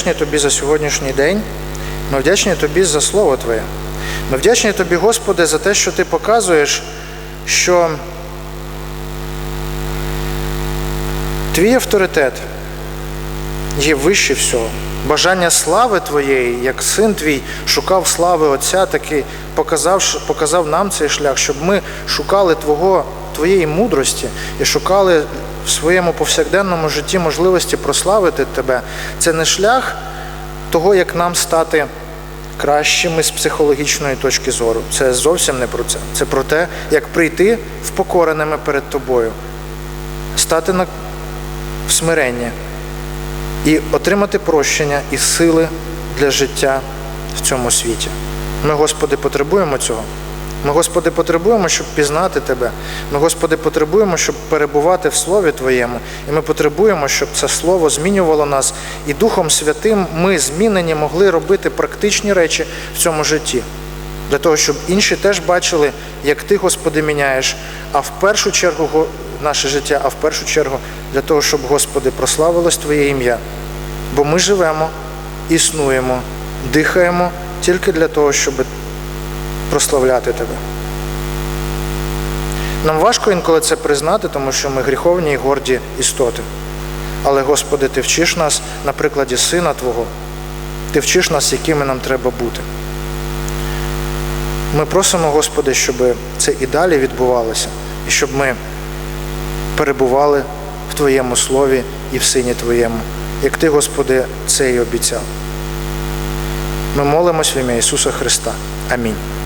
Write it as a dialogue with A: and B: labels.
A: вдячні Тобі за сьогоднішній день. Ми вдячні Тобі за Слово Твоє. Ми вдячні Тобі, Господи, за те, що Ти показуєш, що Твій авторитет є вище всього. Бажання слави Твоєї, як син Твій шукав слави Отця, таки показав, показав нам цей шлях, щоб ми шукали Твого, Твоєї мудрості і шукали в своєму повсякденному житті можливості прославити Тебе. Це не шлях того, як нам стати кращими з психологічної точки зору. Це зовсім не про це. Це про те, як прийти впокореними перед Тобою, стати на в смиренні і отримати прощення і сили для життя в цьому світі. Ми, Господи, потребуємо цього. Ми, Господи, потребуємо, щоб пізнати Тебе. Ми, Господи, потребуємо, щоб перебувати в Слові Твоєму. І ми потребуємо, щоб це Слово змінювало нас, і Духом Святим ми змінені могли робити практичні речі в цьому житті. Для того, щоб інші теж бачили, як Ти, Господи, міняєш, а в першу чергу наше життя, а в першу чергу для того, щоб, Господи, прославилось Твоє ім'я. Бо ми живемо, існуємо, дихаємо тільки для того, щоб прославляти Тебе. Нам важко інколи це признати, тому що ми гріховні і горді істоти. Але, Господи, Ти вчиш нас на прикладі Сина Твого, Ти вчиш нас, якими нам треба бути. Ми просимо, Господи, щоб це і далі відбувалося, і щоб ми перебували в Твоєму Слові і в Сині Твоєму, як Ти, Господи, це і обіцяв. Ми молимось в ім'я Ісуса Христа. Амінь.